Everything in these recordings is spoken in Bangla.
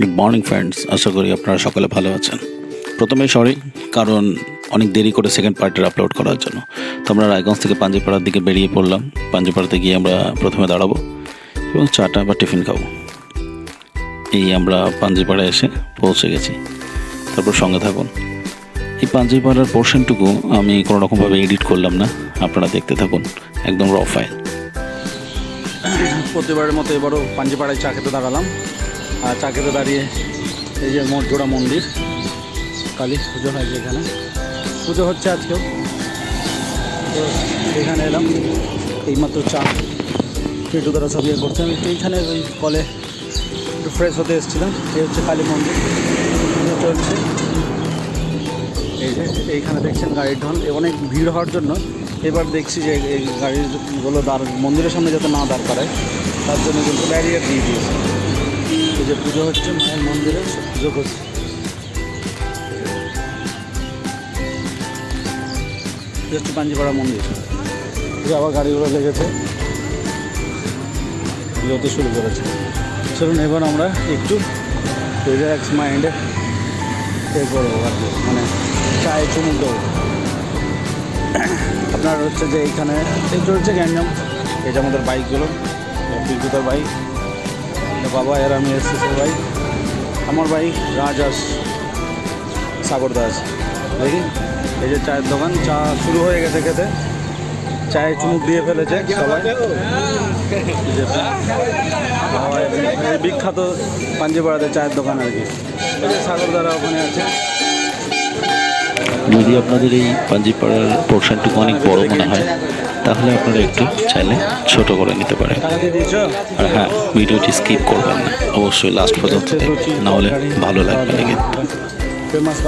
গুড মর্নিং ফ্রেন্ডস আশা করি আপনারা সকলে ভালো আছেন। প্রথমে সরি কারণ অনেক দেরি করে সেকেন্ড পার্টের আপলোড করার জন্য। তো আমরা রায়গঞ্জ থেকে পাঞ্জিপাড়ার দিকে বেরিয়ে পড়লাম। পাঞ্জিপাড়াতে গিয়ে আমরা প্রথমে দাঁড়াবো এবং চাটা বা টিফিন খাব। এই আমরা পাঞ্জিপাড়া এসে পৌঁছে গেছি। তারপর সঙ্গে থাকুন। এই পাঞ্জিপাড়ার পোর্শনটুকু আমি কোনো রকমভাবে এডিট করলাম না। আপনারা দেখতে থাকুন। একদম র ফাইল প্রতিবারের মতো এবারও পাঞ্জিপাড়ায় চা খেতে দাঁড়ালাম। আর চা খেতে দাঁড়িয়ে এই যে মোটজোড়া মন্দির, কালী পুজো হয় যেখানে পুজো হচ্ছে আজকেও। তো এখানে এলাম, এইমাত্র চা, পেটু দ্বারা সব ইয়ে করছে। আমি এইখানে ওই কলে একটু ফ্রেশ হতে এসেছিলাম। এই হচ্ছে কালী মন্দির। চলছে। এই যে এইখানে দেখছেন গাড়ির ঢল। অনেক ভিড় হওয়ার জন্য এবার দেখছি যে এই গাড়িগুলো দাঁড় মন্দিরের সামনে যাতে না দাঁড় করায়, তার জন্য কিন্তু ব্যারিয়ার দিয়ে দিয়েছে। এই যে পুজো হচ্ছে মায়ের মন্দিরে পুজো করছে। এটা হচ্ছে পাঞ্জিপাড়া মন্দির। আবার গাড়িগুলো লেগেছে। যেতে শুরু করেছে। চলুন এবার আমরা একটু রিল্যাক্স মাইন্ডে এ করব আর কি। মানে চায়ে চুমুক দেবো। আপনার হচ্ছে যে এইখানে এই চলছে গ্যাঞ্জাম এই যে আমাদের বাইকগুলো বিদ্যুতের বাইক এটা বাবা, এর আমি এসেছি ভাই আমার বাইক রাজাস সাগর দাস। দেখি, এই যে চায়ের দোকান, চা শুরু হয়ে গেছে খেতে। চায়ে চুমুক দিয়ে ফেলেছে সবাই। বিখ্যাত পাঞ্জিপাড়াতে চায়ের দোকান আর কি। সাগর দাদা ওখানে আছে। যদি আপনাদের এই পাঞ্জিপাড়ার পোর্শনটুকু অনেক বড় মনে হয়, তাহলে আপনারা একটু চাইলে ছোট করে নিতে পারেন। আর হ্যাঁ ভিডিওটি স্কিপ করবেন না, অবশ্যই লাস্ট পর্যন্ত দেখবেন নাহলে ভালো লাগবে না কিন্তু। ফেমাস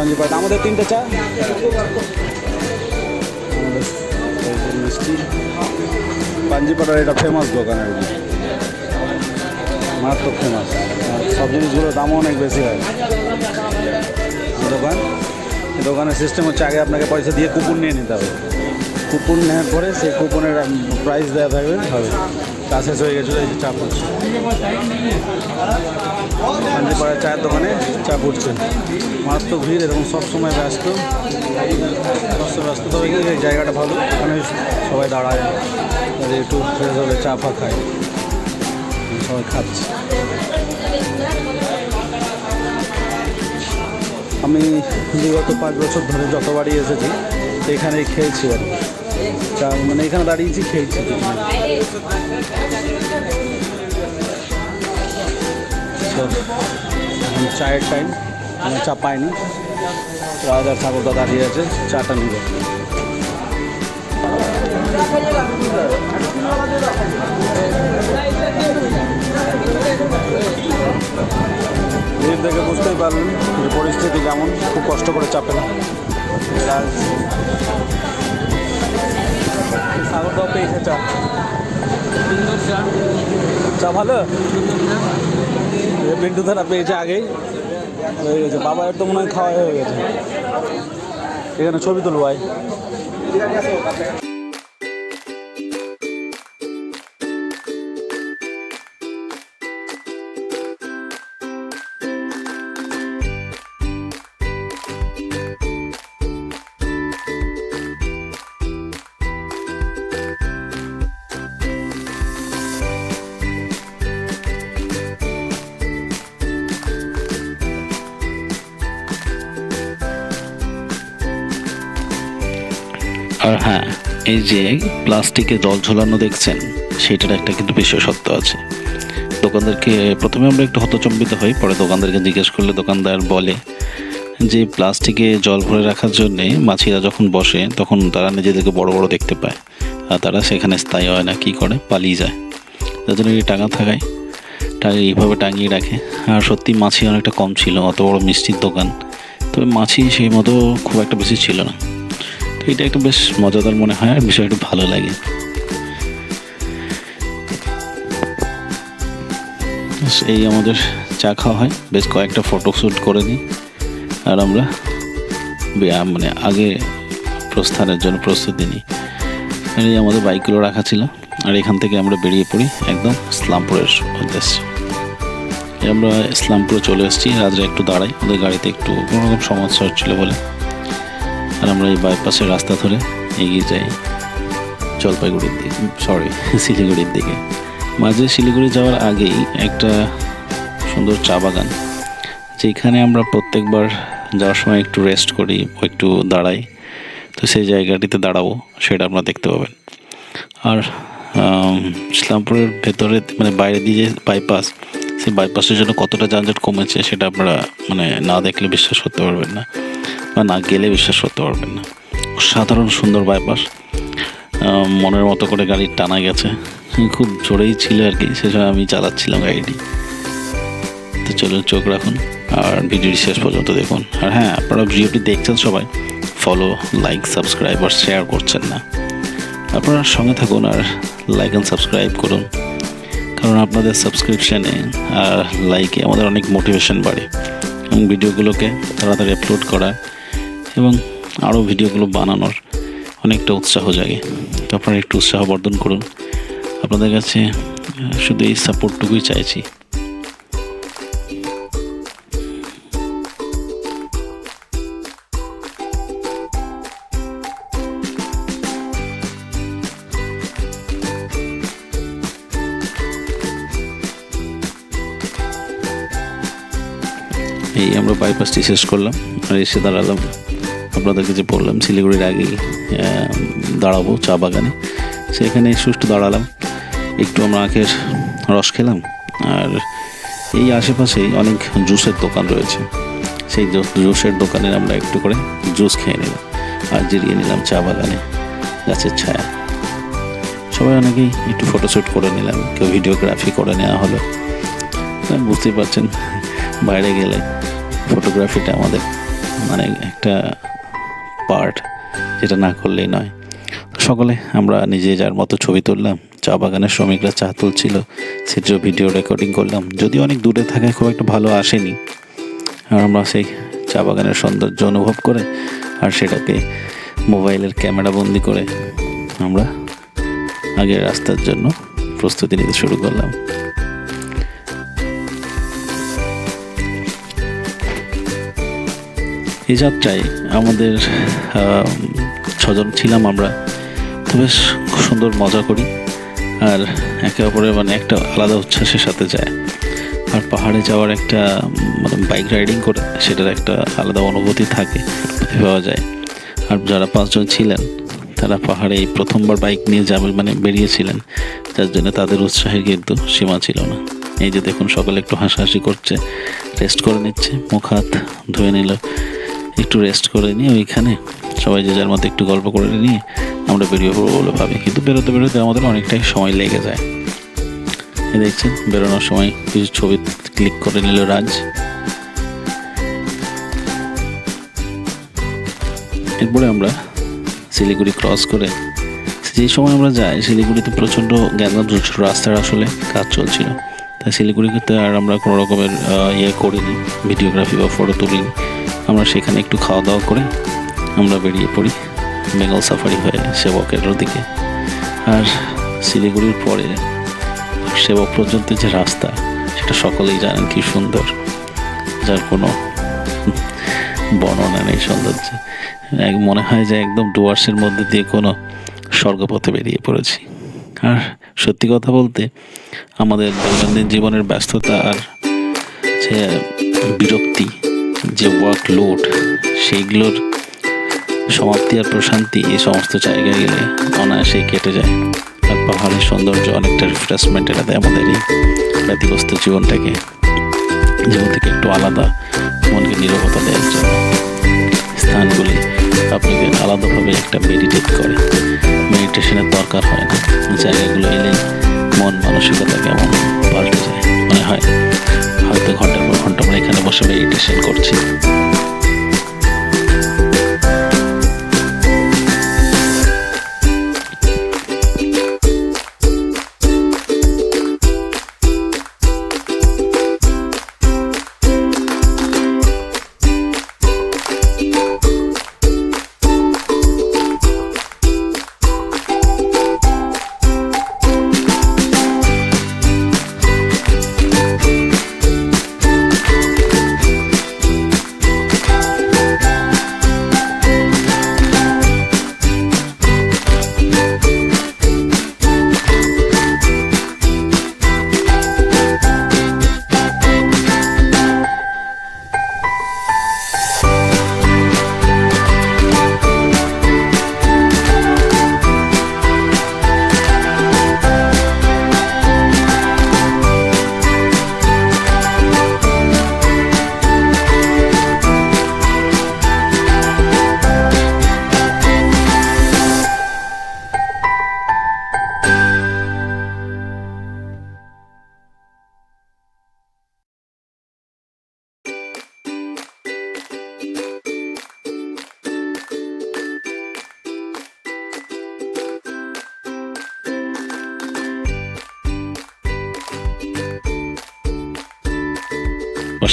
পাঞ্জিপাড়ার এটা ফেমাস দোকান আর কি। মারাত্মক ফেমাস সব জিনিসগুলোর দামও অনেক বেশি হয়। দোকান? দোকানের সিস্টেম হচ্ছে আগে আপনাকে পয়সা দিয়ে কুপন নিয়ে নিতে হবে। কুপন নেওয়ার পরে সেই কুপনের প্রাইস দেওয়া থাকবে। হবে। চা শেষ হয়ে গেছিল এই যে চা পড়ছে পাড়ার চায়ের দোকানে চা পড়ছে মারাত্মক ভিড় এরকম সবসময় ব্যস্ত। ব্যস্ত ব্যস্ত। তবে কি এই জায়গাটা ভালো। এখানে সবাই দাঁড়ায়। একটু ফ্রেশ হলে চা ফা খায়। সবাই খাচ্ছে। আমি বিগত পাঁচ বছর ধরে যতবারই এসেছি এখানে খেয়েছি আর কি। মানে এখানে দাঁড়িয়েছি খেয়েছি চায়ের টাইম চা পাইনি। রাজার ঠাকুরদা দাঁড়িয়ে আছে, চাটা নিবে ভিড় দেখে বুঝতেই পারলেন যে পরিস্থিতি কেমন খুব কষ্ট করে চাপে না। পেয়েছে চা? চা ভালো? এ পিন্টু ধারা পেয়েছে আগেই। হয়ে গেছে। বাবার তো মনে হয় খাওয়া হয়ে গেছে। এখানে ছবি তুলবো আর হ্যাঁ এই যে প্লাস্টিকে জল ঝোলানো দেখছেন, সেটার একটা কিন্তু বিশেষত্ব আছে। দোকানদারকে প্রথমে আমরা একটু হতচম্বিত হই, পরে দোকানদারকে জিজ্ঞেস করলে দোকানদার বলে যে প্লাস্টিকে জল ভরে রাখার জন্যে মাছিরা যখন বসে, তখন তারা নিজেদেরকে বড় বড় দেখতে পায়। আর তারা সেখানে স্থায়ী হয় না, কী করে? পালিয়ে যায়। যার জন্য টাঙা থাকায় টাঙিয়ে এইভাবে টাঙিয়ে রাখে। আর সত্যি মাছি অনেকটা কম ছিল, অত বড় মিষ্টির দোকান। তবে মাছি সেই মতো খুব একটা বেশি ছিল না। এটা একটু বেশ মজাদার মনে হয় আর বিষয়টা ভালো লাগে। এই আমাদের চা খাওয়া হয়। বেশ কয়েকটা ফটো শ্যুট করে নিই। আর আমরা মানে আগে প্রস্থানের জন্য প্রস্তুতি নিই। আর এই আমাদের বাইকগুলো রাখা ছিল। আর এখান থেকে আমরা বেরিয়ে পড়ি একদম ইসলামপুরের উদ্দেশ্যে। আমরা ইসলামপুরে চলে এসেছি। রাত্রে একটু দাঁড়াই। ওদের গাড়িতে একটু কোনো রকম সমস্যা হচ্ছিল বলে। আর আমরা এই বাইপাসের রাস্তা ধরে এগিয়ে যাই জলপাইগুড়ির দিকে। সরি শিলিগুড়ির দিকে। মাঝে শিলিগুড়ি যাওয়ার আগেই একটা সুন্দর চা বাগান, যেখানে আমরা প্রত্যেকবার যাওয়ার সময় একটু রেস্ট করি একটু দাঁড়াই। তো সেই জায়গাটিতে দাঁড়াবো, সেটা আপনারা দেখতে পাবেন। আর ইসলামপুরের ভেতরে মানে বাইরে দিয়ে যে বাইপাস সেই বাইপাসের জন্য কতটা যানজট কমেছে সেটা আপনারা মানে না দেখলে বিশ্বাস করতে পারবেন না। বা না, গেলে বিশ্বাস করতে পারবেন না। সাধারণ সুন্দর বাইপাস। মনের মতো করে গাড়ি টানা গেছে। খুব জোরেই ছিল আর কি সে সময় আমি চালাচ্ছিলাম গাড়িটি। তো চলুন, চোখ রাখুন আর ভিডিওটি শেষ পর্যন্ত দেখুন। আর হ্যাঁ আপনারা ভিডিওটি দেখছেন সবাই ফলো লাইক সাবস্ক্রাইব আর শেয়ার করছেন না। আপনারা সঙ্গে থাকুন আর লাইক অ্যান্ড সাবস্ক্রাইব করুন। কারণ আপনাদের সাবস্ক্রিপশানে আর লাইকে আমাদের অনেক মোটিভেশন বাড়ে। এবং ভিডিওগুলোকে তাড়াতাড়ি আপলোড করার এবং আরও ভিডিওগুলো বানানোর অনেকটা উৎসাহ জাগে। তো আপনারা একটু উৎসাহ বর্ধন করুন। আপনাদের কাছে শুধু এই সাপোর্টটুকুই চাইছি। এই আমরা বাইপাসটি শেষ করলাম। আর এসে দাঁড়ালাম। আপনাদেরকে যে বললাম শিলিগুড়ির আহ, দাঁড়াবো চা বাগানে। সেখানে সুষ্ঠু দাঁড়ালাম একটু আমরা আখের রস খেলাম আর এই আশেপাশেই অনেক জুসের দোকান রয়েছে। সেই জুসের দোকানে আমরা একটু করে জুস খেয়ে নিলাম আর জিরিয়ে নিলাম চা বাগানে গাছের ছায়া। সবাই অনেকেই একটু ফটোশ্যুট করে নিলাম কেউ ভিডিওগ্রাফি করে নেওয়া হলো। বুঝতেই পারছেন বাইরে গেলে ফটোগ্রাফিটা আমাদের মানে একটা পার্ট যেটা না করলেই নয়। সকলে, আমরা নিজে যার মতো ছবি তুললাম, চা বাগানের শ্রমিকরা চা তুলছিল সেটিও ভিডিও রেকর্ডিং করলাম, যদিও অনেক দূরে থাকায় খুব একটা ভালো আসেনি। আর আমরা সেই চা বাগানের সৌন্দর্য অনুভব করে, আর সেটাকে মোবাইলের ক্যামেরা বন্দি করে, আমরা আগের রাস্তার জন্য প্রস্তুতি নিতে শুরু করলাম। এই যাত্রায় আমাদের ছজন ছিলাম আমরা। তো বেশ সুন্দর মজা করি। আর একে অপরের মানে একটা আলাদা উচ্ছ্বাসের সাথে যায়। আর পাহাড়ে যাওয়ার একটা মানে বাইক রাইডিং করে সেটার একটা আলাদা অনুভূতি থাকে পাওয়া যায়। আর যারা পাঁচজন ছিলেন, তারা পাহাড়ে এই প্রথমবার বাইক নিয়ে যাবে মানে বেরিয়েছিলেন। যার জন্য তাদের উৎসাহের কিন্তু সীমা ছিল না। এই যে দেখুন, সকলে একটু হাসাহাসি করছে রেস্ট করে নিচ্ছে, মুখ হাত ধুয়ে নিল। একটু রেস্ট করে নিয়ে ওইখানে সবাই যে যার মতো একটু গল্প করে নিয়ে আমরা বেরিয়ে পড়ব বলে ভাবি। কিন্তু বেরোতে বেরোতে আমাদের অনেকটাই সময় লেগে যায়। দেখছেন, বেরোনোর সময় কিছু ছবি ক্লিক করে নিল রাজ। এরপরে আমরা শিলিগুড়ি ক্রস করে যেই সময় আমরা যাই, শিলিগুড়িতে প্রচণ্ড চলছিল রাস্তার আসলে কাজ চলছিল। তাই শিলিগুড়িতে আর আমরা কোনো রকমের ইয়ে করিনি ভিডিওগ্রাফি বা ফটো তুলিনি। আমরা সেখানে একটু খাওয়া দাওয়া করে আমরা বেরিয়ে পড়ি বেঙ্গল সাফারি হয়ে সেবকের দিকে আর শিলিগুড়ির পরে সেবক পর্যন্ত যে রাস্তা, সেটা সকলেই জানেন কি সুন্দর, যার কোনো বর্ণনা নেই সৌন্দর্য। এক মনে হয় যে একদম ডুয়ার্সের মধ্যে দিয়ে কোনো স্বর্গপথে বেরিয়ে পড়েছি। আর সত্যি কথা বলতে আমাদের দৈনন্দিন জীবনের ব্যস্ততা আর যে বিরক্তি যে ওয়ার্ক লোড সেইগুলোর সমাপ্তি আর প্রশান্তি এই সমস্ত জায়গায় গেলে অনায়াসেই কেটে যায়। আর পাহাড়ের সৌন্দর্য অনেকটা রিফ্রেশমেন্ট এটা দেয় আমাদের এই ব্যতিগ্রস্ত জীবনটাকে। জীবন থেকে একটু আলাদা, মনকে নিরবতা দেওয়ার জন্য। স্থানগুলি আপনাকে আলাদাভাবে একটা মেডিটেট করে। মেডিটেশনের দরকার হয় না। জায়গাগুলো এলে মন মানসিকতা কেমন পাল্টে যায়। মনে হয় হয়তো ঘণ্টার পর ঘণ্টা আমরা এখানে বসে মেডিটেশন করছি।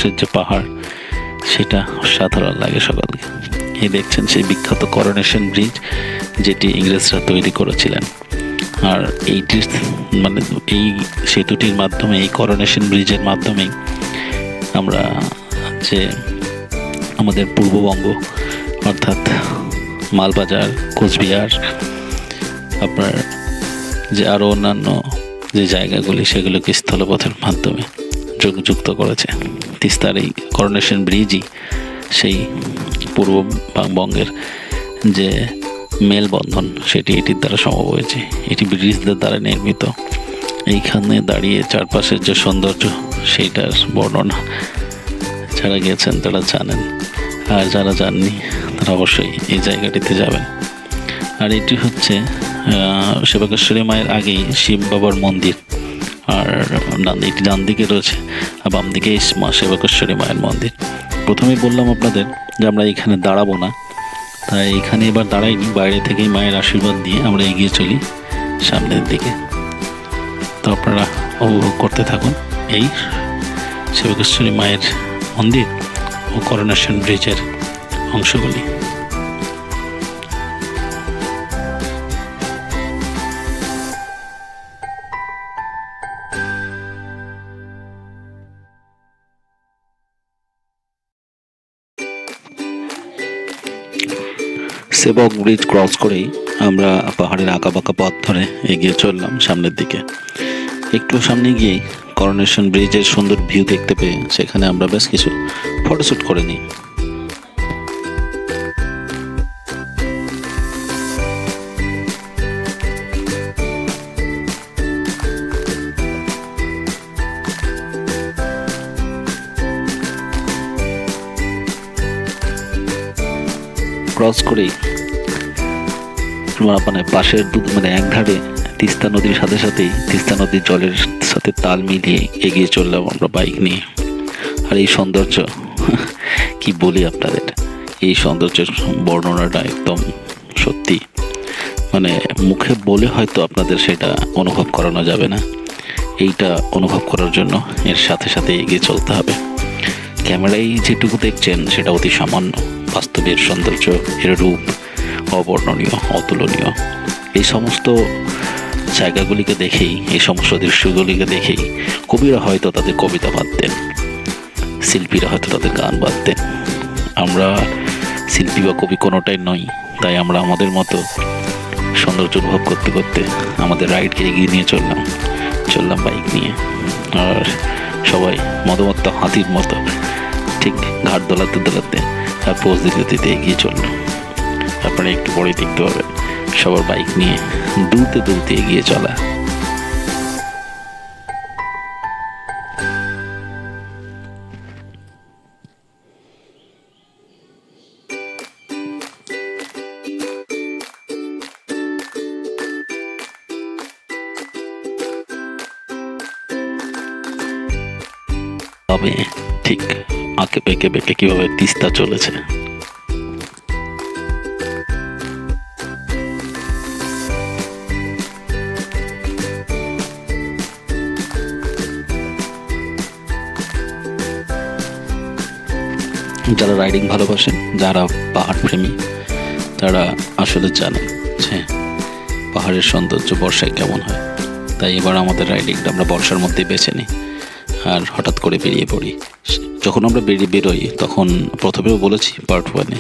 চারপাশের যে পাহাড়, সেটা সাধারণ লাগে সকলকে। এই দেখছেন সেই বিখ্যাত করোনেশন ব্রিজ যেটি ইংরেজরা তৈরি করেছিলেন। আর এইটির মানে এই সেতুটির মাধ্যমে, এই করোনেশন ব্রিজের মাধ্যমেই আমরা যে আমাদের পূর্ববঙ্গ, অর্থাৎ মালবাজার, কোচবিহার, আপনার যে আরও অন্যান্য যে জায়গাগুলি, সেগুলোকে স্থলপথের মাধ্যমে যুক্ত করেছে। তিস্তার এই করোনেশন ব্রিজই সেই পূর্ব বঙ্গের যে মেলবন্ধন, সেটি এটির দ্বারা সম্ভব হয়েছে। এটি ব্রিটিশদের দ্বারা নির্মিত। এইখানে দাঁড়িয়ে চারপাশের যে সৌন্দর্য, সেইটার বর্ণনা যারা গেছেন, তারা জানেন। আর যারা যাননি, তারা অবশ্যই এই জায়গাটিতে যাবেন। আর এটি হচ্ছে সেবাকেশ্বরী মায়ের আগেই শিব বাবার মন্দির। আর ডান এটি ডান দিকে রয়েছে, আর বাম দিকে মা সেবাকেশ্বরী মায়ের মন্দির। প্রথমেই বললাম আপনাদের যে আমরা এখানে দাঁড়াবো না। তাই এখানে এবার দাঁড়াইনি, বাইরে থেকেই মায়ের আশীর্বাদ দিয়ে আমরা এগিয়ে চলি সামনের দিকে। তো আপনারা উপভোগ করতে থাকুন এই সেবকেশ্বরী মায়ের মন্দির ও করোনেশন ব্রিজের অংশগুলি। সেবক ব্রিজ ক্রস করেই আমরা পাহাড়ের আঁকা বাঁকা পথ ধরে এগিয়ে চললাম সামনের দিকে। একটু সামনে গিয়েই করোনেশন ব্রিজের সুন্দর ভিউ দেখতে পেয়ে সেখানে আমরা বেশ কিছু ফটোশ্যুট করে নিই। ক্রস করেই মানে পাশের মানে এক ধারে তিস্তা নদীর সাথে সাথেই তিস্তা নদীর জলের সাথে তাল মিলিয়ে এগিয়ে চললাম আমরা বাইক নিয়ে। আর এই সৌন্দর্য, কি বলি আপনাদের? এই সৌন্দর্যের বর্ণনাটা একদম সত্যি। মানে মুখে বলে হয়তো আপনাদের সেটা অনুভব করানো যাবে না। এইটা অনুভব করার জন্য এর সাথে সাথে এগিয়ে চলতে হবে। ক্যামেরায় যেটুকু দেখছেন সেটা অতি সামান্য। বাস্তবের সৌন্দর্য এর রূপ অবর্ণনীয়, অতুলনীয়। এই সমস্ত জায়গাগুলিকে দেখেই, এই সমস্ত দৃশ্যগুলিকে দেখেই কবিরা হয়তো তাদের কবিতা বাঁধতেন শিল্পীরা হয়তো তাদের গান বাঁধতেন আমরা শিল্পী বা কবি কোনোটাই নই, তাই আমরা আমাদের মতো সৌন্দর্য অনুভব করতে করতে আমাদের রাইডকে এগিয়ে নিয়ে চললাম চললাম বাইক নিয়ে। আর সবাই মদমত্ত হাতির মতো ঠিক ঘাট দোলাতে দোলাতে, আর পোজ দিতে দিতে এগিয়ে চলল। আপনারা একটু পরে দেখতে পাবেন সবার বাইক নিয়ে দুলতে দুলতে এগিয়ে চলা। তবে ঠিক আঁকে বেঁকে বেঁকে কীভাবে তিস্তা চলেছে? যারা রাইডিং ভালোবাসেন যারা পাহাড় প্রেমী, তারা আসলে জানে যে পাহাড়ের সৌন্দর্য বর্ষায় কেমন হয়। তাই এবার আমাদের রাইডিংটা আমরা বর্ষার মধ্যেই বেছে নিই আর হঠাৎ করে বেরিয়ে পড়ি। যখন আমরা বেরিয়ে বেরোই, তখন প্রথমেও বলেছি পার্ট ওয়ানে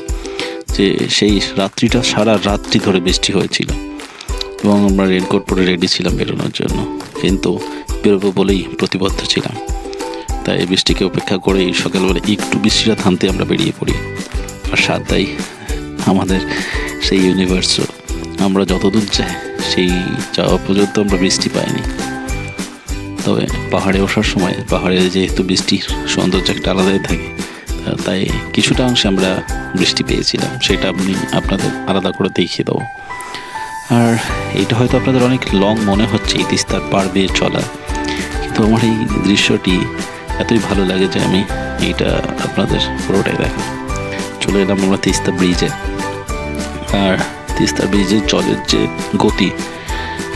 যে সেই রাত্রিটা সারা রাত্রি ধরে বৃষ্টি হয়েছিল এবং আমরা রেনকোট পরে রেডি ছিলাম বেরোনোর জন্য। কিন্তু বেরোবো বলেই প্রতিবদ্ধ ছিলাম। তাই এই বৃষ্টিকে উপেক্ষা করেই সকালবেলা একটু বৃষ্টিটা থামতে আমরা বেরিয়ে পড়ি। আর সাতটাই আমাদের সেই ইউনিভার্স আমরা যতদূর যাই, সেই যাওয়া পর্যন্ত আমরা বৃষ্টি পাইনি। তবে পাহাড়ে ওঠার সময়, পাহাড়ে যেহেতু বৃষ্টির সৌন্দর্য একটা আলাদাই থাকে, তাই কিছুটা অংশে আমরা বৃষ্টি পেয়েছিলাম, সেটা আপনি আপনাদের আলাদা করে দেখিয়ে দেবো। আর এটা হয়তো আপনাদের অনেক লং মনে হচ্ছে এই তিস্তার পার বেয়ে চলা কিন্তু আমার এই দৃশ্যটি এতই ভালো লাগে যে আমি এইটা আপনাদের পুরোটাই দেখা চলে এলাম আমরা তিস্তা ব্রিজে আর তিস্তা ব্রিজের জলের যে গতি,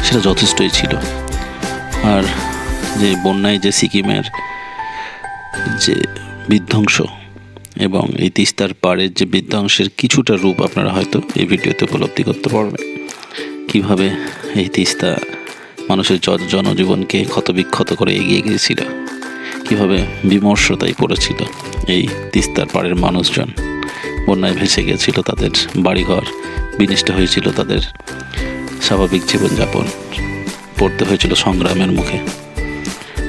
সেটা যথেষ্টই ছিল। আর যে বন্যায় যে সিকিমের যে বিধ্বংস এবং এই তিস্তার পাড়ের যে বিধ্বংসের কিছুটা রূপ আপনারা হয়তো এই ভিডিওতে উপলব্ধি করতে পারবেন। কীভাবে এই তিস্তা মানুষের জন- জনজীবনকে ক্ষতবিক্ষত করে এগিয়ে গিয়েছিল। কীভাবে বিমর্ষতায় পড়েছিল এই তিস্তার পাড়ের মানুষজন। বন্যায় ভেসে গিয়েছিল তাদের বাড়িঘর, বিনষ্ট হয়েছিল তাদের স্বাভাবিক জীবনযাপন, পড়তে হয়েছিল সংগ্রামের মুখে।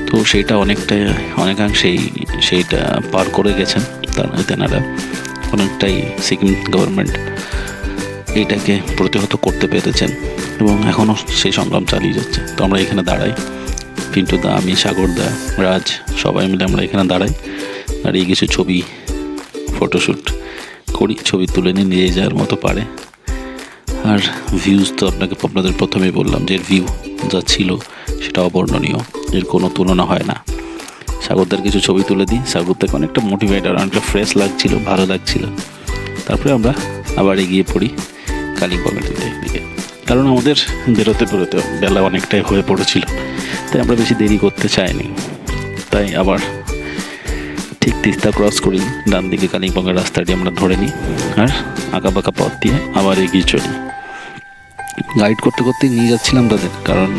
তো সেইটা অনেকটাই অনেকাংশেই সেইটা পার করে গেছেন। তারা তেনারা অনেকটাই সিকিম গভর্নমেন্ট এটাকে প্রতিহত করতে পেরেছেন এবং এখনও সেই সংগ্রাম চালিয়ে যাচ্ছে। তো আমরা এখানে দাঁড়াই। পিন্টু দা, আমি সাগর দা, রাজ, সবাই মিলে আমরা এখানে দাঁড়াই দাঁড়িয়ে কিছু ছবি ফটোশ্যুট করি, ছবি তুলে নিয়ে নিয়ে যাওয়ার মতো পারে। আর ভিউজ তো আপনাকে, আপনাদের প্রথমেই বললাম যে ভিউ যা ছিল সেটা অবর্ণনীয়, এর কোনো তুলনা হয় না। সাগরদার কিছু ছবি তুলে দিই, সাগর থেকে অনেকটা মোটিভেট আর অনেকটা ফ্রেশ লাগছিল, ভালো লাগছিল। তারপরে আমরা আবার এগিয়ে পড়ি কালিম্পংয়ের দিকে। কারণ আমাদের বেরোতে বেরোতে বেলা অনেকটাই হয়ে পড়েছিল। তাই আমরা বেশি দেরি করতে চাইনি। তাই আবার ঠিক তিস্তা ক্রস করি, ডান দিকে কালিম্পংয়ের রাস্তাটি আমরা ধরে নিই, আর আঁকা বাঁকা পথ দিয়ে আবার এগিয়ে চলি। গাইড করতে করতে নিয়ে যাচ্ছিলাম তাদের, কারণ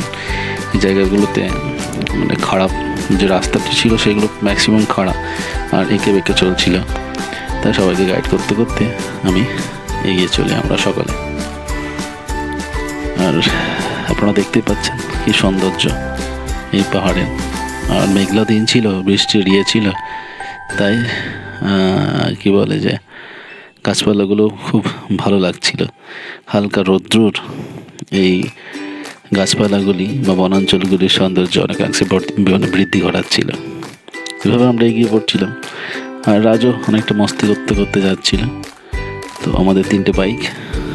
জায়গাগুলোতে মানে খারাপ যে রাস্তাটি ছিল সেগুলো ম্যাক্সিমাম খারাপ আর এঁকে বেঁকে চলছিল। তাই সবাইকে গাইড করতে করতে আমি এগিয়ে চলি আমরা সকালে। আর আপনারা দেখতেই পাচ্ছেন কি সৌন্দর্য। এই পাহাড়ে। আর মেঘলা দিন ছিল, বৃষ্টি ছিল। তাই কি বলে যে, গাছপালাগুলো খুব ভালো লাগছিল। হালকা রৌদ্রুর এই গাছপালাগুলি বা বনাঞ্চলগুলির সৌন্দর্য অনেকাংশে বৃদ্ধি ঘটাচ্ছিল। এভাবে আমরা এগিয়ে পড়ছিলাম। আর রাজও অনেকটা মস্তি করতে করতে যাচ্ছিল। তো আমাদের তিনটে বাইক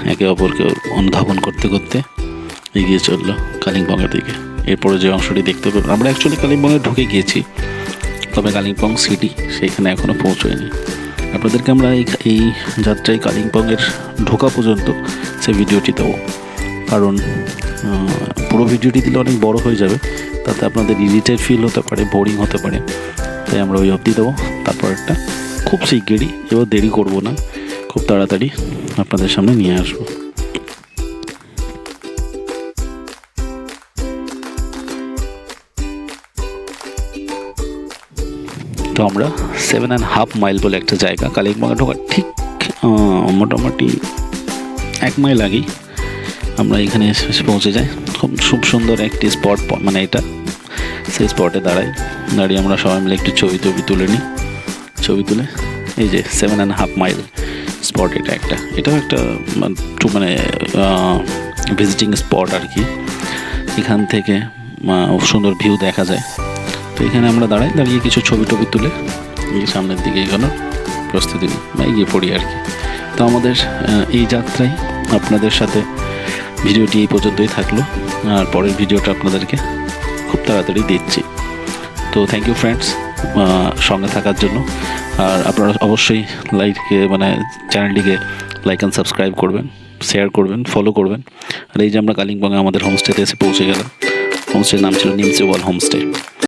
একে অপরকে অনুধাবন করতে করতে এগিয়ে চলল কালিম্পংয়ের দিকে। এরপরে যে অংশটি দেখতে পাবেন, আমরা অ্যাকচুয়ালি কালিম্পংয়ে ঢুকে গিয়েছি, তবে কালিম্পং সিটি সেখানে এখনও পৌঁছয়নি। আপনাদেরকে আমরা এই এই যাত্রায় কালিম্পংয়ের ঢোকা পর্যন্ত সে ভিডিওটি দেবো। কারণ পুরো ভিডিওটি দিলে অনেক বড় হয়ে যাবে, তাতে আপনাদের ইরিটেড ফিল হতে পারে বোরিং হতে পারে। তাই আমরা ওই অবধি দেবো। তারপর একটা খুব শিগগিরই, এবার দেরি করব না, খুব তাড়াতাড়ি আপনাদের সামনে নিয়ে আসব। তো আমরা সেভেন অ্যান্ড হাফ মাইল বলে একটা জায়গা, কালিম্পংয়ে ঢোকার ঠিক মোটামুটি এক মাইল আগেই আমরা এখানে এসে পৌঁছে যাই। খুব খুব সুন্দর একটি স্পট মানে এটা, সেই স্পটে দাঁড়াই। দাঁড়িয়ে আমরা সবাই মিলে একটু ছবি টবি তুলে নিই। ছবি তুলে, এই যে seven and half mile spot এটা একটা। এটাও একটা একটু মানে ভিজিটিং স্পট আর কি। এখান থেকে সুন্দর ভিউ দেখা যায়। তো এখানে আমরা দাঁড়াই, দাঁড়িয়ে কিছু ছবি টবি তুলে এই সামনের দিকে এগোনোর প্রস্তুতি নিই বা এগিয়ে পড়ি আর কি। তো আমাদের এই যাত্রায় আপনাদের সাথে ভিডিওটি এই পর্যন্তই থাকল। আর পরের ভিডিওটা আপনাদেরকে খুব তাড়াতাড়ি দিচ্ছি। তো থ্যাংক ইউ ফ্রেন্ডস সঙ্গে থাকার জন্য। আর আপনারা অবশ্যই লাইককে মানে চ্যানেলটিকে লাইক অ্যান্ড সাবস্ক্রাইব করবেন শেয়ার করবেন ফলো করবেন। আর এই যে আমরা কালিম্পংয়ে আমাদের হোমস্টেতে এসে পৌঁছে গেলাম। হোমস্টের নাম ছিল নিমসে ওয়াল হোমস্টে